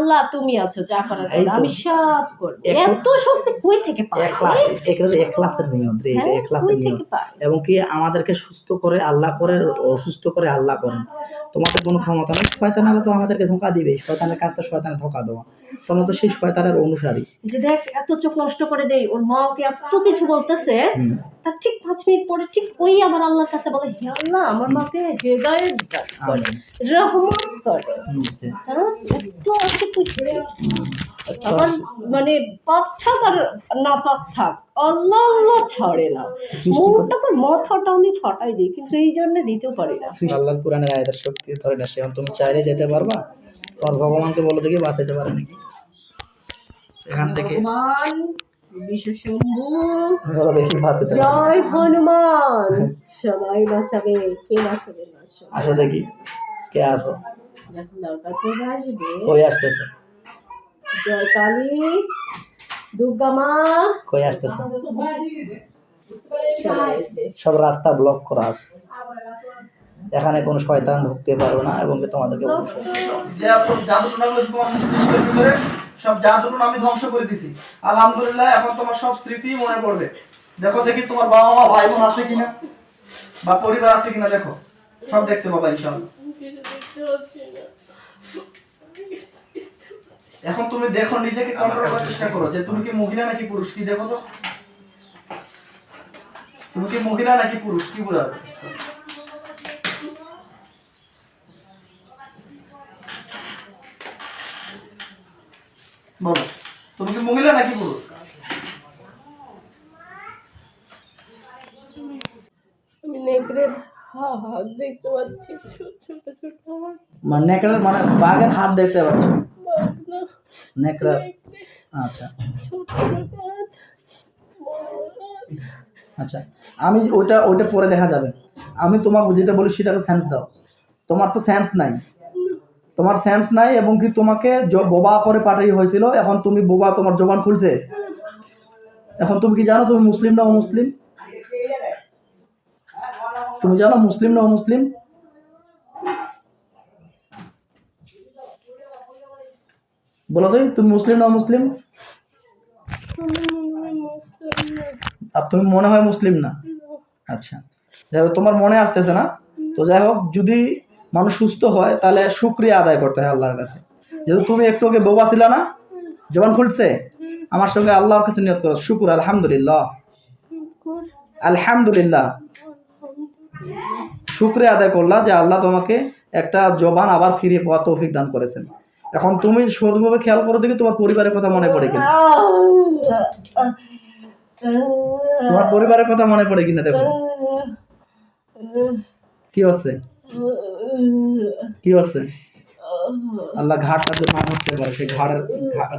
আল্লাহ তুমি আছো যা করার আমি সব করব। এত শক্তি কই থেকে পাই একলাসের নিয়ম রে এটা হ্যাঁ, একলাসের কই নিয়ম। এবং কি আমাদেরকে সুস্থ করে আল্লাহ করে অসুস্থ করে আল্লাহ করেন। তোমাদের কোনো ক্ষমতা নেই? শয়তান আল্লাহ তো আমাদেরকে ধোকা দিবে শয়তানের কাজটা শয়তানে ধোকা দেওয়া। তোমরা তো সেই শয়তানের অনুসারী। যে দেখ এত চোখ নষ্ট করে দেই ওর মা ওকে এত কিছু বলতেছে। তার ঠিক পাঁচ মিনিট পরে ঠিক ওই আমার আল্লাহর কাছে বলে হে আল্লাহ আমার মাকে হৃদয়ের দান করে রহমত করে। হ্যাঁ আমার মানে পাক থাক আর না পাক থাক আল্লাহ আল্লাহ ছাড়ে না। মনটা করে মাথাটা আমি ফাটাই দিই কিন্তু এই জন্য দিতেও পারি না। আল্লাহর কোরআনের আয়াতের শক্তি ধরে না সেখন তুমি চাইলে যেতে পারবা তোর ভগবানকে বলো দেখি বাঁচাইতে পারে নাকি। এখান থেকে জয় হনুমান। সবাই নাচাবে কে নাচাবে না? আসো দেখি কে আসো যখন দরকার। পড়বে আসবে? কই আসতেছে? জয় কালী দুর্গা মা। কই আসতেছে? সব রাস্তা ব্লক করা আছে। এখানে কোনো শয়তান ঢুকতে পারবে না এবং তোমাদেরকে সব জাদুটনা আমি ধ্বংস করে দিছি। আলহামদুলিল্লাহ এখন তোমার সব স্মৃতি মনে পড়বে। দেখো দেখি তোমার বাবা মা ভাই বোন আছে কিনা? বা পরিবার আছে কিনা দেখো। সব দেখতে পাবা ইনশাআল্লাহ। এখন তুমি দেখো নিজেকে কন্ট্রোল করার চেষ্টা করো। যে তুমি কি মহিলা নাকি পুরুষ কি দেখো তো? তুমি কি মহিলা নাকি পুরুষ কি বোঝা বলো তুমি কি মহিলা নাকি পুরুষ? আমি নেকড়ের হাত দেখতে পাচ্ছি মানে নেকড়ের মানে বাঘের হাত দেখতে পাচ্ছ? বাঘ না, নেকড়ে নেকড়ে, আচ্ছা। আচ্ছা। আমি ওইটা ওইটা পরে দেখা যাবে। আমি তোমাকে যেটা বলি সেটাকে সেন্স দাও। তোমার তো সেন্স নাই। তোমার সেন্স নাই এবং কি তোমাকে বোবা করে পাঠাই হয়েছিল। এখন তুমি বোবা তোমার জবান খুলছে। এখন তুমি কি জানো তুমি মুসলিম না মুসলিম তুমি জানো মুসলিম না মুসলিম বলো তো, তুমি মুসলিম না মুসলিম। আর তুমি মনে হয় মুসলিম না? আচ্ছা যাই হোক, তোমার মনে আসতেছে না? তো যাই হোক, যদি মানুষ সুস্থ হয়, তাহলে শুক্রিয়া আদায় করতে হয় আল্লাহর কাছে। যেহেতু তুমি একটু আগে বোবা ছিল না? জবান খুলছে? আমার সঙ্গে আল্লাহর কাছে নিয়ত করো, শুকুর, আলহামদুলিল্লাহ। আলহামদুলিল্লাহ। শুক্রিয়া আদায় করলা যে আল্লাহ তোমাকে একটা জবান আবার ফিরে পাওয়া তৌফিক দান করেছেন। এখন তুমি সঠিকভাবে খেয়াল করো দেখি তোমার পরিবারের কথা মনে পড়ে কিনা। তোমার পরিবারের কথা মনে পড়ে কিনা দেখো। কি হচ্ছে? কি হচ্ছে? আল্লাহ ঘাটটা যে না হতে পারে, সেই ঘাড়ের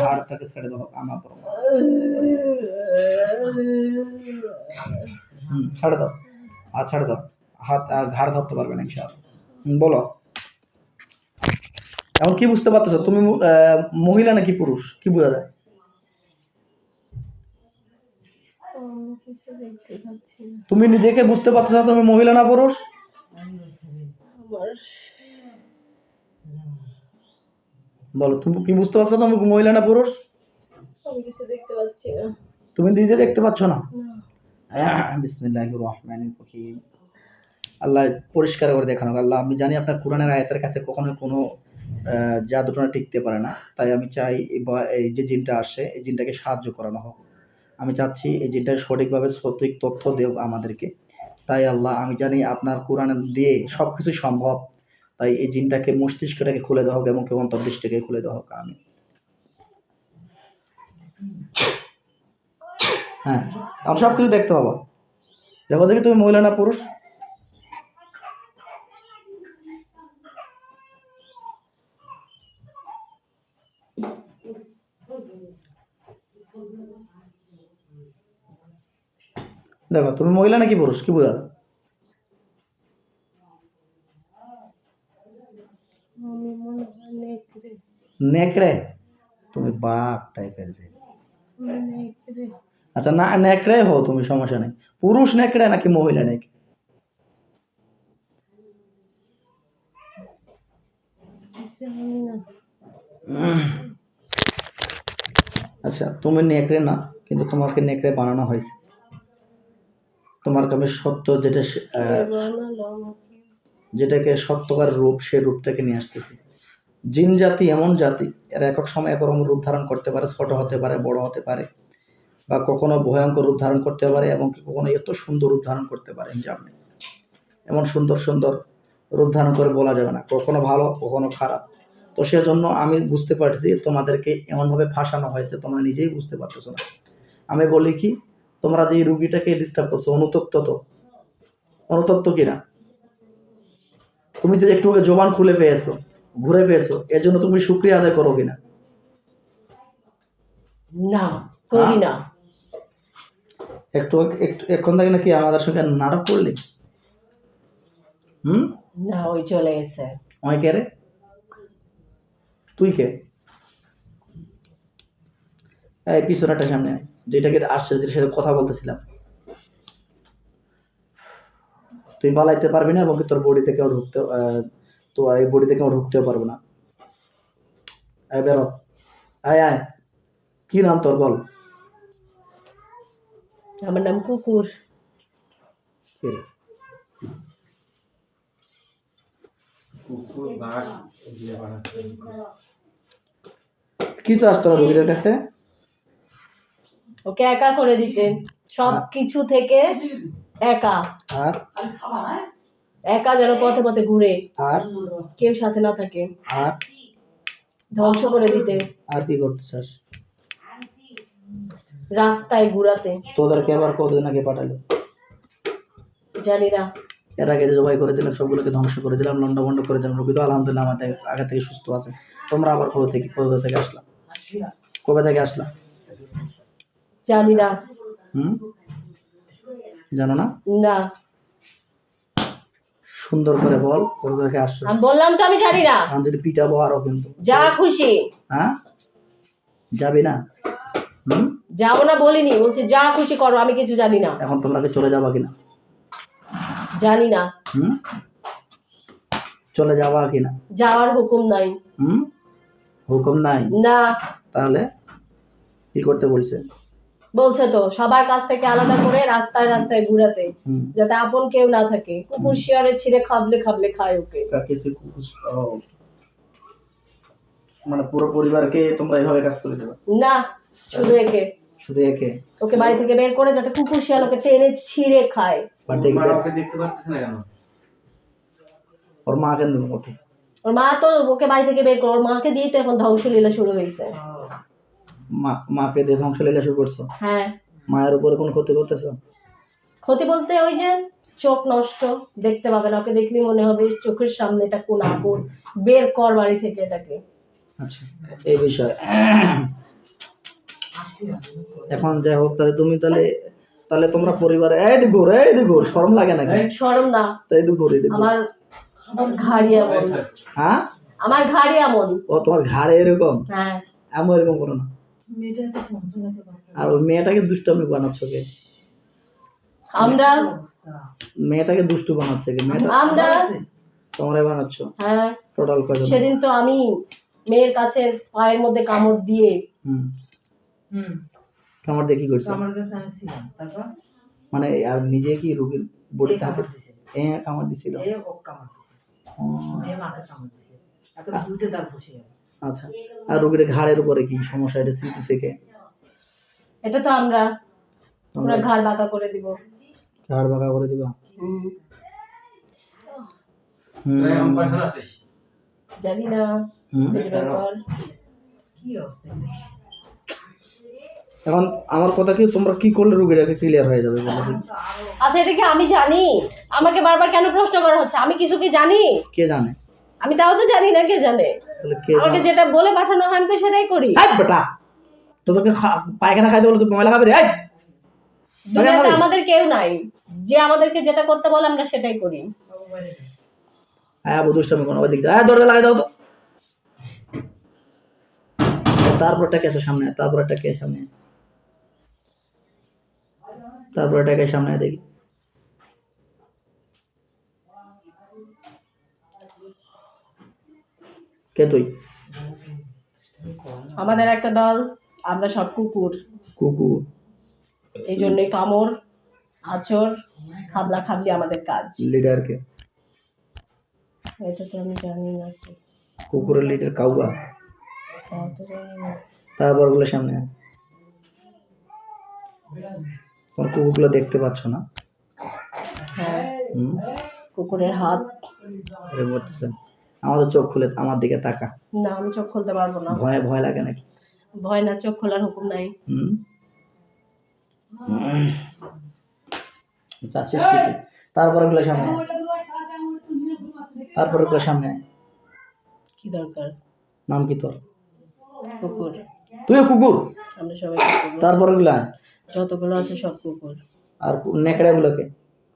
ঘাড়টাকে ছেড়ে দাও, আমার পর ছেড়ে দাও। আর ছেড়ে দাও। হাত ঘাড় ধরতে পারবে না, ইনশাআল্লাহ। বলো। এখন কি বুঝতে পারতেছো? তুমি মহিলা নাকি পুরুষ? কি বোঝা যায়? তুমি নিজেকে বুঝতে পারতেছো না তুমি মহিলা না পুরুষ? বলো তুমি কি বুঝতে পারছ তুমি মহিলা না পুরুষ? তুমি নিজে দেখতে পাচ্ছ না? রহিম। আল্লাহ পরিষ্কার করে দেখানো আল্লাহ আমি জানি আপনার কোরআনের আয়াতের কাছে কখনো কোনো জাদুটনা টিকতে পারে না। তাই আমি চাই এই যে জিনটা আসে, এই জিনটাকে সাহায্য করানো হোক। আমি চাচ্ছি এই জিনটা সঠিকভাবে সঠিক তথ্য দেব আমাদেরকে। তাই আল্লাহ, আমি জানি আপনার কোরআন দিয়ে সব কিছু সম্ভব। তাই এই জিনটাকে, মস্তিষ্কটাকে খুলে দেওয়া হোক এবং কেউ অন্তর্দৃষ্টিকে খুলে দেওয়া হোক। আমি হ্যাঁ আমি সব কিছু দেখতে পাবো দেখো দেখি তুমি মহিলা না পুরুষ? দেখো তুমি মহিলা নাকি পুরুষ? কি বোঝা নেকড়ে। তুমি বাঘ টাইপের যে। আচ্ছা না নেকড়ে হো তুমি সমস্যা নেই। পুরুষ নেকড়ে নাকি মহিলা নেকড়ে? উম, আচ্ছা তুমি নেকড়ে না কিন্তু তোমাকে নেকড়ে বানানো হয়েছে। তোমার আমি সত্য যেটা যেটাকে সত্যকার রূপ সেই রূপটাকে নিয়ে আসতেছি। জিন জাতি এমন জাতি এরা একক সময় একরকম রূপ ধারণ করতে পারে ছোট হতে পারে বড় হতে পারে বা কখনো ভয়ঙ্কর রূপ ধারণ করতে পারে এবং কখনো এত সুন্দর রূপ ধারণ করতে পারে হিজাব নেই এমন সুন্দর সুন্দর রূপ ধারণ করে বলা যাবে না। কখনো ভালো কখনো খারাপ। তো সেজন্য আমি বুঝতে পারছি তোমাদেরকে এমনভাবে ফাঁসানো হয়েছে তোমরা নিজেই বুঝতে পারতেছো না। আমি বলি কি তোমরা যে রুগীটাকে ডিস্টার্ব করছ অনুতপ্ত তো? অনুতপ্ত কিনা তুমি যে একটু জবান খুলে পেয়েছ ঘুরে পেয়েছ এর জন্য তুমি শুক্রিয়া আদায় করো কিনা? না করি না। একটু একটু এখন থেকে নাকি আমাদের সঙ্গে নাটক করলি? হুম? না ওই চলে গেছে। আমায় কে রে? তুই কে? এই পিছনেটা সামনে যেটাকে আসছে যেটার সাথে কথা বলতেছিলাম। তুই পালাইতে পারবি না এবং তোর বডিতে কেউ ঢুকতে তো এই বডিতে কেউ ঢুকতেও পারব না। আয় বেরো আয় আয় কি নাম তোর বল? আমার নাম কুকুর। কে রে? কি চাস তোরা রোগীদের কাছে? ওকে একা করে দিতে। সব কিছু থেকে একা। আর? একা যেন পথে পথে ঘুরে। আর? কেউ সাথে না থাকে। আর? ধ্বংস করে দিতে। আর কি করতে চাস? রাস্তায় ঘুরাতে। তোদেরকে আবার কতদিন আগে পাঠালো? জানি না। এর আগে যে জবাই করে দিলাম সবগুলোকে ধ্বংস করে দিলাম লন্ড ভন্ড করে দিলাম রোগী তো আলহামদুলিল্লাহ আমাদের আগে থেকে সুস্থ আছে। তোমরা আবার কোথা থেকে কোথা থেকে আসলাম কবে থেকে আসলাম জানি না। হুম? জানো না? না। সুন্দর করে বল কোথা থেকে আসছো? আমি বললাম তো আমি জানি না। আমি যদি পিটাবো আরও কিন্তু। যা খুশি। হ্যাঁ? যাবি না? হুম? যাব না বলিনি বলছি যা খুশি করো আমি কিছু জানি না। এখন তোমরাকে চলে যাবা কিনা? জানি না হুম? চলে যাবা কিনা? যাওয়ার হুকুম নাই। হুম? হুকুম নাই? না। তাহলে কি করতে বলছে? বলছে তো সবার কাছ থেকে আলাদা করে রাস্তায় রাস্তায় ঘুরাতে যাতে আপন কেউ না থাকে। কুকুর শিয়ারে ছিঁড়ে খাবলে খাবলে খায় ওকে। কিছু কুকুর- মানে পুরো পরিবারকে তোমরা এইভাবে কাজ করে দেবে? না শুধু একে। শুধু একে? ওকে বাড়ি থেকে বের করে যাতে কুকুর শিয়াল ওকে টেনে ছিঁড়ে খায়। ওকে দেখতে পাচ্ছিস না কেন? ওর মা কেন করতেছে ওর মা তো ওকে বাড়ি থেকে বের করে ওর মাকে দিয়ে তো এখন ধ্বংসলীলা শুরু হয়েছে। মা মাকে দিয়ে ধ্বংস লীলা শুরু করছ? হ্যাঁ। মায়ের উপরে কোনো ক্ষতি করতেছো? ক্ষতি বলতে ওই যে চোখ নষ্ট দেখতে পাবে না। ওকে দেখলেই মনে হবে চোখের সামনে এটা কোন আপন বের কর বাড়ি থেকে এটাকে। আচ্ছা এই বিষয়। এখন যাই হোক তাহলে তুমি তাহলে তাহলে তোমরা পরিবারে এই দিগো এই দিগো শরম লাগে নাকি? সরম না। তাই দিগো রে দিগো আমার আমার ঘাড়ি এমন। হ্যাঁ? আমার ঘাড়ি এমন। ও তোমার ঘাড়ে এরকম? হ্যাঁ। এমন এরকম করো না। আর ওই মেয়েটাকে দুষ্টামি বানাচ্ছ কে? আমরা মেয়েটাকে দুষ্টু বানাচ্ছে কে? মেয়েটা আমরা তোমরাই বানাচ্ছ? হ্যাঁ। টোটাল কয়জন? সেদিন তো আমি মেয়ের কাছে পায়ের মধ্যে কামড় দিয়ে হুম। হুম। কামড় দিয়ে কি তারপর? মানে আর নিজে কি রোগীর বডিতে হাতে এ কামড় দিছিল এ ও, আচ্ছা। আর রোগীর ঘাড়ের উপরে কি সমস্যা? এটা স্মৃতি থেকে? এটা তো আমরা পুরো ঘাড় বাঁকা করে দিব। ঘাড় বাঁকা করে দিবা? হুম, জানি না। বের কর। এখন আমার কথা কি তোমরা কি করলে রোগীটাকে ক্লিয়ার হয়ে যাবে আচ্ছা এটা কি আমি জানি? আমাকে বারবার কেন প্রশ্ন করা হচ্ছে? আমি কিছু কি জানি? কে জানে? আমি তাও তো জানি না কে জানে? আমাকে যেটা বলে পাঠানো হয় আমি তো সেটাই করি। বেটা তোদেরকে পায়খানা খাইতে বলে তুই ময়লা খাবি রে! দুনিয়াতে আমাদের কেউ নাই। যে আমাদেরকে যেটা করতে বলে আমরা সেটাই করি। হ্যাঁ বুধুষ্টামি কোনো ওদিক হ্যাঁ দরজা লাগাই দাও তো। তারপর একটা কেসের সামনে আয়, তারপর একটা কে সামনে। তারপর একটা কে সামনে দেখি। কে তুই? আমাদের একটা দল আমরা সব কুকুর। কুকুর। এই জন্যই কামড় আচর খাবলা খাবলি আমাদের কাজ। লিডারকে এটা তো আমি জানি না। কুকুরের লিডার কাউয়া? তারপরগুলো সামনে। তোমার কুকুরগুলো দেখতে পাচ্ছ না? হ্যাঁ। কুকুরের হাত। এটা বলতেছে আমাদের চোখ খুলে আমার দিকে তাকা। না আমি চোখ খুলতে পারব না। ভয়ে ভয় লাগে নাকি? ভয় না চোখ খোলার হুকুম নাই। হুম। উম। যাচ্ছিস কি তারপরে গুলো সামনে। তারপরে গুলো সামনে কি দরকার? নাম কি তোর? কুকুর। তুইও কুকুর? আমরা সবাই কুকুর। তারপরে গুলো। যতগুলো আছে সব কুকুর। আর নেকড়ে গুলোকে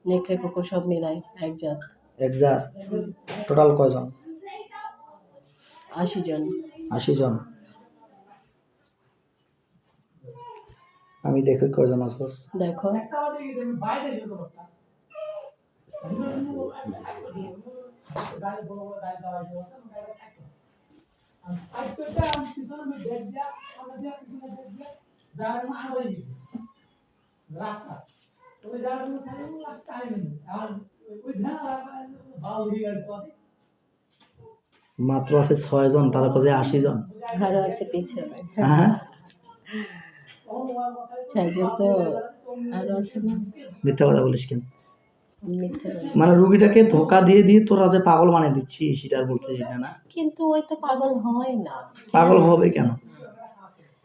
নেকড়ে কুকুর সব মিলাই এক জাত। এক হাজার টোটাল কয়জন? আশি জন। আশি জন। আমি দেখি কয়জন আসবস দেখো। মাত্র আছে ছয় জন তার কাছে আশি জন। আরও আছে পিছনে। হ্যাঁ। তো আরও আছে না? মিথ্যা কথা বলিস কেন? মিথ্যে বলি। মানে রুগীটাকে ধোকা দিয়ে দিয়ে তোরা যে পাগল বানিয়ে দিচ্ছিস সেটা আর বলতেছিস না না? কিন্তু ওই তো পাগল হয় না। পাগল হবে কেন?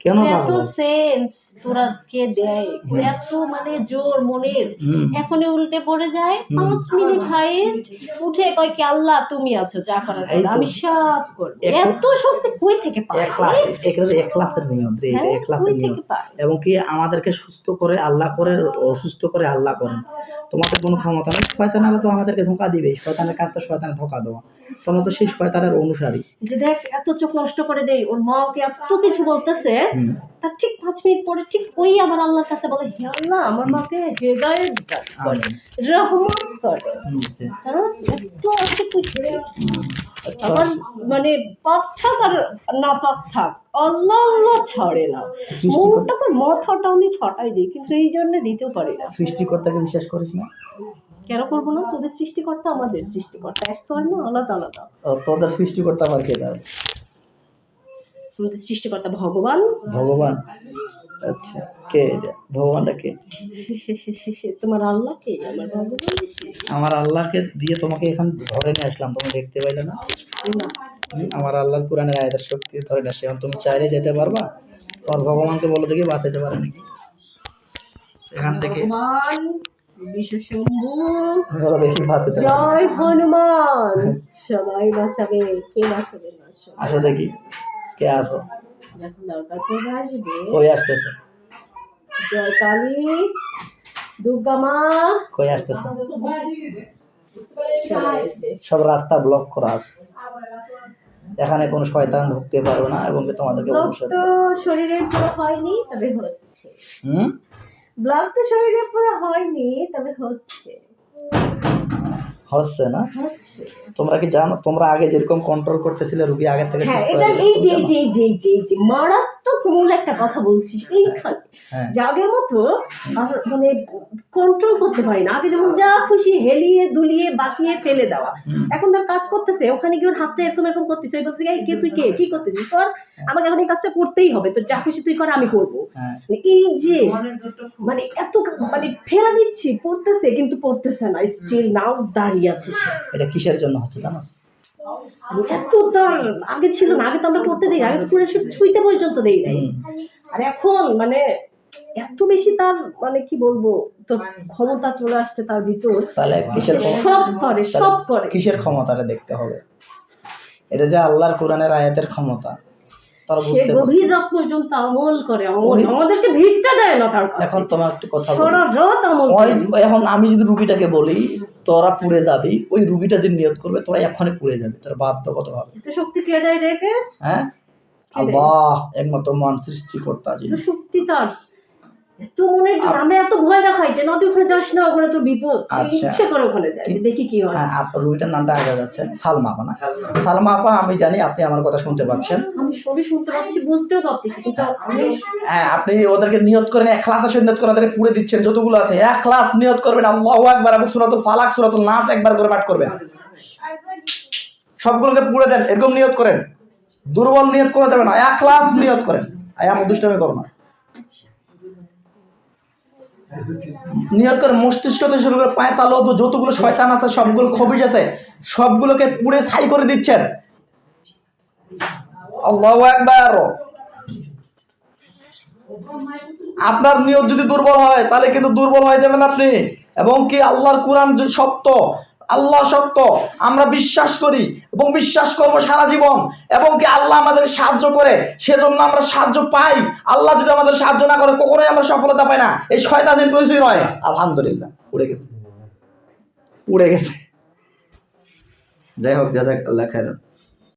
কেন এত সেন্স তোরা কে দেয় এত মানে জোর মনের। এখনই উল্টে পড়ে যায় পাঁচ মিনিট হাইস্ট উঠে কয় কি আল্লাহ তুমি আছো যা করার। আমি সব করব। এত শক্তি কই থেকে পায়? একলাসের নিয়ম রে হ্যাঁ, নিয়ম। এবং কি আমাদেরকে সুস্থ করে আল্লাহ করে অসুস্থ করে আল্লাহ করেন? তোমাদের কোনো ক্ষমতা নেই শয়তান আলো তো আমাদেরকে ধোকা দিবে শয়তানের কাজ তো শয়তানের ধোকা দেওয়া। তোমরা তো সেই শয়তানের অনুসারী। যে দেখ এত চোখ নষ্ট করে দেই ওর মা ওকে এত কিছু বলতেছে। তার ঠিক পাঁচ মিনিট পরে ঠিক ওই আমার আল্লাহর কাছে বলে হে আল্লাহ আমার মাকে হেদায়ত দান করে। রহমত করে। হ্যাঁ একটু আছে আমার মানে পাক থাক আর না পাক থাক আল্লাহ আল্লাহ ছাড়ে না। মনটাকে মাথাটা আমি ফাটাই দিই কিন্তু এই জন্য দিতেও পারি না। সৃষ্টিকর্তাকে বিশ্বাস করিস না? কেন করব না? তোদের সৃষ্টিকর্তা আমাদের সৃষ্টিকর্তা। এক তো আর না আলাদা আলাদা। তোদের সৃষ্টিকর্তা আমার কে তাহলে আমাদের সৃষ্টিকর্তা ভগবান। ভগবান? আচ্ছা কে এটা? ভগবানটা কে? তোমার আল্লাহ কে আমার ভগবান। আমার আল্লাহকে দিয়ে তোমাকে এখান ধরে নিয়ে আসলাম তুমি দেখতে পাইলে না? আমার আল্লাহর কোরআনের আয়াতের শক্তি ধরে নিয়ে আসলাম তুমি চাইলে যেতে পারবা তোমার ভগবানকে বলো দেখি বাঁচাইতে পারে নাকি। এখান থেকে জয় হনুমান। সবাই বাঁচাবে কে বাঁচাবে আসো দেখি। কে আসো? যখন দরকার পড়বে আসবে। কই আসতেছে? জয় কালী দুর্গা মা। কই আসতেছে? সব রাস্তা ব্লক করা আছে। এখানে কোনো শয়তান ঢুকতে পারবে না এবং তোমাদেরকে তো শরীরের পুরো হয়নি তবে হচ্ছে। হুম? ব্লক তো শরীরের পুরো হয়নি তবে হচ্ছে। হচ্ছে না? তোমরা কি জানো তোমরা আগে যেরকম কন্ট্রোল করতেছিলে রুগী আগে থেকে হ্যাঁ এটা এই যে যে যে যে এই যে মারাত্মক মূল একটা কথা বলছিস এইখানে। হ্যাঁ। জাগের মতো মানে কন্ট্রোল করতে পারি না। আগে যেমন যা খুশি হেলিয়ে দুলিয়ে বাকিয়ে ফেলে দেওয়া। এখন তার কাজ করতেছে ওখানে গিয়ে ওর হাতটা এরকম এরকম করতেছে। বলছে "এই, কে তুই কে? কি করতেছিস? কর আমাকে এখন এই কাজটা করতেই হবে। তো যা খুশি তুই কর আমি করব। হ্যাঁ। মানে এই যে মানে এত মানে ফেলে দিচ্ছি পড়তেছে কিন্তু পড়তেছে না। স্টিল নাও দাঁড়িয়ে। সে এটা কিসের জন্য হচ্ছে জানোস? এত তার আগে ছিল না আগে তো আমরা দিই আগে তো ছুঁইতে পর্যন্ত দেই নাই। আর এখন মানে এত বেশি তার মানে কি বলব তোর ক্ষমতা চলে আসছে তার ভিতর। তাহলে কিসের সব করে সব করে। কিসের ক্ষমতাটা দেখতে হবে? এটা যে আল্লাহর কোরআনের আয়াতের ক্ষমতা। তারা বুঝতে গভীর রাত পর্যন্ত আমল করে আমল আমাদেরকে ভিড়টা দেয় না তার এখন তোমার একটু কথা বলি। সারা রাত আমল ওই করে। এখন আমি যদি রুগীটাকে বলি তোরা পুড়ে যাবি ওই রুগীটা নিয়ত করবে তোরা পুড়ে যাবে তোরা বাধ্যগত হবে শক্তি কে দেয় রেখে হ্যাঁ? আল্লাহ একমাত্র মান সৃষ্টি করতে শক্তি তার। তো মনে আমরা এত ভয় দেখাই যে না তুই ওখানে যাস না ওখানে তোর বিপদ। আচ্ছা। ইচ্ছে করে ওখানে যায় যে দেখি কি হয়। হ্যাঁ নামটা আগে যাচ্ছে সালমা আপা না? সালমা আপা। আমি জানি আপনি আমার কথা শুনতে পাচ্ছেন। আমি সবই শুনতে পাচ্ছি বুঝতেও পারতেছি কিন্তু হ্যাঁ আপনি ওদেরকে নিয়ত করেন এক ক্লাস আসে নিয়ত করে পুড়ে দিচ্ছেন যতগুলো আছে এক ক্লাস নিয়ত করবেন আল্লাহু একবার এবং সুরাতুল ফালাক সুরাতুল নাস একবার করে পাঠ করবেন। সবগুলোকে পুড়ে দেন এরকম নিয়ত করেন। দুর্বল নিয়ত করে যাবে না এক ক্লাস নিয়ত করেন। আয় দুষ্টামি করো না। নিয়ত মস্তিষ্ক থেকে শুরু করে পায়ে তালো যতগুলো শয়তান আছে, সবগুলো খবিজ আছে, সবগুলোকে পুড়ে ছাই করে দিচ্ছেন। আপনার নিয়ত যদি দুর্বল হয়, তাহলে কিন্তু দুর্বল হয়ে যাবেন আপনি। এবং কি আল্লাহর কোরআন সত্য আল্লাহ সত্য, আমরা বিশ্বাস করি এবং বিশ্বাস করব সারা জীবন। এবং কি আল্লাহ আমাদের সাহায্য করে, সেজন্য আমরা সাহায্য পাই। আল্লাহ যদি আমাদের সাহায্য না করে, কখনোই আমরা সফলতা পাই না। এই শয়তানের পরিচয় নয়। আলহামদুলিল্লাহ উড়ে গেছে। উড়ে গেছে। যাই হোক, যা যাক, আল্লাহ খায়